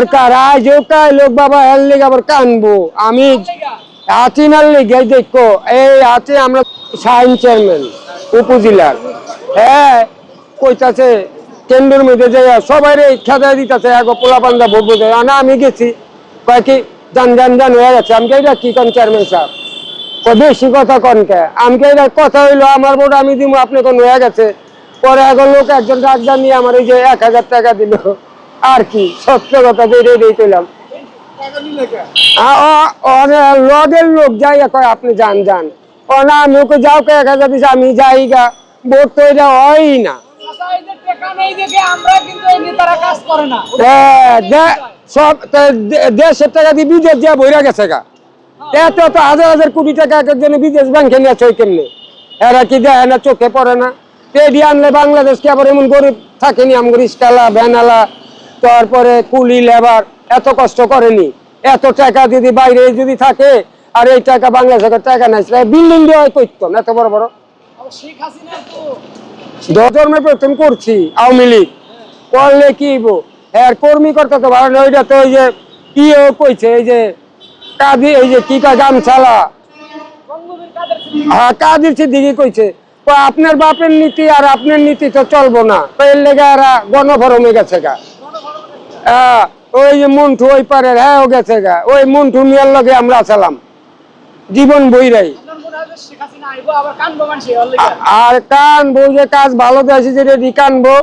সরকার আজ লোক, বাবা, এর লেগে আবার কানবো। আমি হাতিনার লেগে এই হাতে আমরা সাইন চেয়ারম্যান, উপজেলার। হ্যাঁ কইতাছে, কেন্দ্রের মধ্যে সবাই খেদা দিতেছে এক পোলা ভোট না, আমি গেছি। কয় কি জান জান জান হয়ে গেছে। আমি এটা কি কন চেয়ারম্যান সাহেব? বেশি কথা কনকে আমাকে এটা কথা হইল, আমার ভোট আমি দিব আপনি কোন হয়ে গেছে। পরে এখন লোক একজন ডাক্তার নিয়ে আমার এই যে এক হাজার টাকা দিল। আর কি সত্য কথা বেরিয়ে দিয়ে কইলাম আ- অ- অনে- লগের লোক যাই কয় আপনি যান যান। না আমি যাও কে এক দিছে আমি যাই গা। ভোট তো এটা না না। হ্যাঁ, দে- সব দেড়শের টাকা দিয়ে বিদেশ বইরা গেছে গা। এত তো হাজার হাজার টাকা এক বিদেশ ব্যাংকে নিয়ে কি দেয় না চোখে না। বাংলাদেশকে আবার এমন গরিব থাকেনি আমার রিস্কালা ভ্যানালা তারপরে কুলি লেবার এত কষ্ট করেনি। এত টাকা যদি বাইরে যদি থাকে, আর এই টাকা বাংলাদেশের টাকা নাই বিল্ডিং দেওয়া করতো এত বড় বড়? প্রথম করছি আওয়ামী লীগ। করলে কি? এর কর্মী করতে তো ওইটা তো ওই যে কইছে, এই যে কাদি এই যে টিকা গামছালা? হ্যাঁ কাদির সিদ্দিকি কইছে আপনার বাপের নীতি আর আপনার নীতি তো চলবো না। এর লেগে এরা গণফরমে গেছে গা। হ্যাঁ, ওই যে মন্টু ওই পারের হ্যাঁ ও গেছে গা। ওই মন্টু মিয়ার লগে আমরা চালাম। জীবন বইরাই। আর কানবো যে কাজ ভালো আছে যেটা কানবো।